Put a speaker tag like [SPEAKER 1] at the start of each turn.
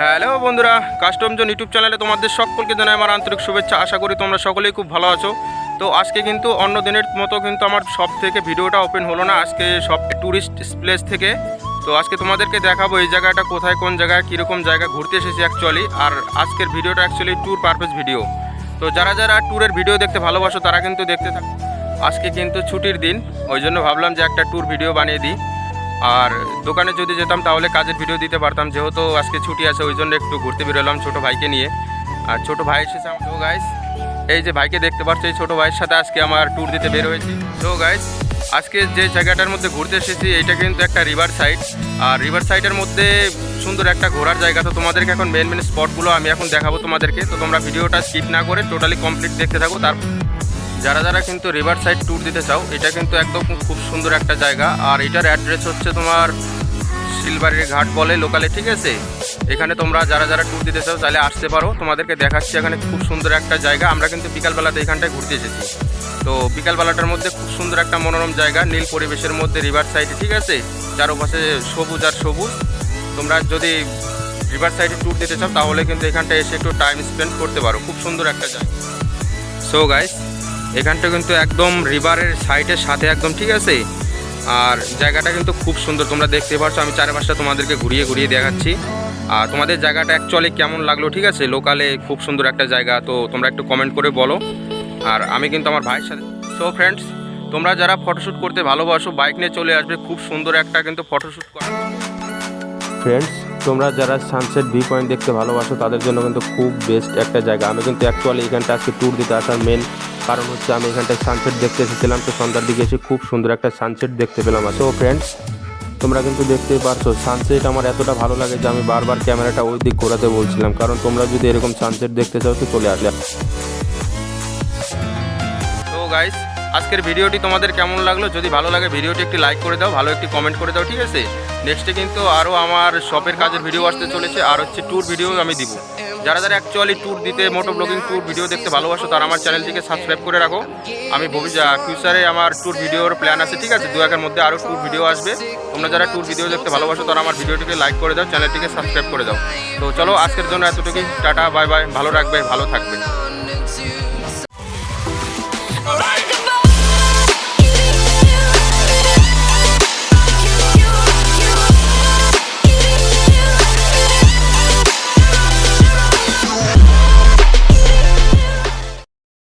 [SPEAKER 1] Hello বন্ধুরা, custom zone YouTube চ্যানেলে তোমাদের সকলকে জানাই আমার আন্তরিক শুভেচ্ছা। আশা করি তোমরা সকলেই খুব ভালো আছো। তো আজকে কিন্তু অন্য দিনের মতো কিন্তু আমার সব থেকে ভিডিওটা ওপেন হলো না। আজকে সব ট্যুরিস্ট প্লেস থেকে। তো আজকে তোমাদেরকে দেখাবো এই জায়গাটা কোথায়, কোন জায়গায়, কীরকম জায়গা ঘুরতে এসেছি অ্যাকচুয়ালি আর আজকের ভিডিওটা অ্যাকচুয়ালি ট্যুর পারপাস ভিডিও তো যারা যারা ট্যুরের ভিডিও দেখতে ভালোবাসো, তারা কিন্তু দেখতে থাক। আজকে কিন্তু ছুটির দিন, ওই জন্য ভাবলাম যে একটা ট্যুর ভিডিও বানিয়ে দিই। আর দোকানে যদি যেতাম তাহলে কাজের ভিডিও দিতে পারতাম। যেহেতু আজকে ছুটি আছে, ওই জন্য একটু ঘুরতে বেরোলাম ছোটো ভাইকে নিয়ে। আর ছোটো ভাই এসেছে তো গাইস এই যে ভাইকে দেখতে পাচ্ছ, এই ছোটো ভাইয়ের সাথে আজকে আমার ট্যুর দিতে বের হয়েছি। তো গাইস আজকে যে জায়গাটার মধ্যে ঘুরতে এসেছি এটা কিন্তু একটা রিভার সাইড আর রিভার সাইডের মধ্যে সুন্দর একটা ঘোরার জায়গা। তো তোমাদেরকে এখন মেন মেন স্পটগুলো আমি এখন দেখাবো তোমাদেরকে। তো তোমরা ভিডিওটা স্কিপ না করে টোটালি কমপ্লিট দেখতে থাকো। তার যারা যারা কিন্তু রিভার সাইড ট্যুর দিতে চাও, এটা কিন্তু একদম খুব সুন্দর একটা জায়গা। আর এটার অ্যাড্রেস হচ্ছে তোমার শিলবাড়ির ঘাট বলে লোকালে ঠিক আছে? এখানে তোমরা যারা যারা ট্যুর দিতে চাও, তাহলে আসতে পারো। তোমাদেরকে দেখাচ্ছি এখানে খুব সুন্দর একটা জায়গা। আমরা কিন্তু বিকালবেলাতে এখানটায় ঘুরতে এসেছি। তো বিকালবেলাটার মধ্যে খুব সুন্দর একটা মনোরম জায়গা, নীল পরিবেশের মধ্যে রিভার সাইডে ঠিক আছে? চারপাশে সবুজ আর সবুজ। তোমরা যদি রিভার সাইডে ট্যুর দিতে চাও, তাহলে কিন্তু এখানটায় এসে একটু টাইম স্পেন্ড করতে পারো। খুব সুন্দর একটা জায়গা। সো গাইস এখানটা কিন্তু একদম রিভারের সাইডের সাথে একদম, ঠিক আছে? আর জায়গাটা কিন্তু খুব সুন্দর, তোমরা দেখতে পাচ্ছ আমি চারপাশটা তোমাদেরকে ঘুরিয়ে ঘুরিয়ে দেখাচ্ছি। আর তোমাদের জায়গাটা অ্যাকচুয়ালি কেমন লাগল, ঠিক আছে? লোকালে খুব সুন্দর একটা জায়গা, তো তোমরা একটু কমেন্ট করে বলো। আর আমি কিন্তু আমার ভাইয়ের সাথে সো ফ্রেন্ডস তোমরা যারা ফটোশ্যুট করতে ভালোবাসো বাইক নিয়ে চলে আসবে, খুব সুন্দর একটা কিন্তু ফটোশ্যুট করা। ফ্রেন্ডস তোমরা যারা সানসেট ভিউ পয়েন্ট দেখতে ভালোবাসো, তাদের জন্য কিন্তু খুব বেস্ট একটা জায়গা। আমি কিন্তু অ্যাকচুয়ালি এখানটা আজকে ট্যুর দিতে আসার মেন কারণ হচ্ছে আমি এখানটায় সানসেট দেখতে এসেছিলাম, তো সন্ধ্যার দিকে এসে খুব সুন্দর একটা সানসেট দেখতে পেলাম সো ফ্রেন্ডস তোমরা কিন্তু দেখতেই পারছ সানসেট আমার এতটা ভালো লাগে যে আমি বারবার ক্যামেরাটা ওই দিক ঘোরাতে বলছিলাম, কারণ তোমরা যদি এরকম সানসেট দেখতে চাও তো চলে আসলে। তো গাইস আজকের ভিডিওটি তোমাদের কেমন লাগল? যদি ভালো লাগে ভিডিওটি একটি লাইক করে দাও, ভালো একটি কমেন্ট করে দাও, ঠিক আছে? নেক্সটে কিন্তু আরও আমার শপের কাজের ভিডিও আসতে চলেছে, আর হচ্ছে ট্যুর ভিডিও আমি দিব। যারা যারা অ্যাকচুয়ালি ট্যুর দিতে মোটো ব্লগিং ট্যুর ভিডিও দেখতে ভালোবাসো, তারা আমার চ্যানেলটিকে সাবস্ক্রাইব করে রাখো। আমি ভবিষ্যৎ ফিউচারে আমার ট্যুর ভিডিওর প্ল্যান আছে, ঠিক আছে? দু একের মধ্যে আরও ট্যুর ভিডিও আসবে। তোমরা যারা ট্যুর ভিডিও দেখতে ভালোবাসো, তারা আমার ভিডিওটিকে লাইক করে দাও চ্যানেলটিকে সাবস্ক্রাইব করে দাও। তো চলো, আজকের জন্য এতটুকুই। টাটা বাই বাই ভালো রাখবে ভালো থাকবে।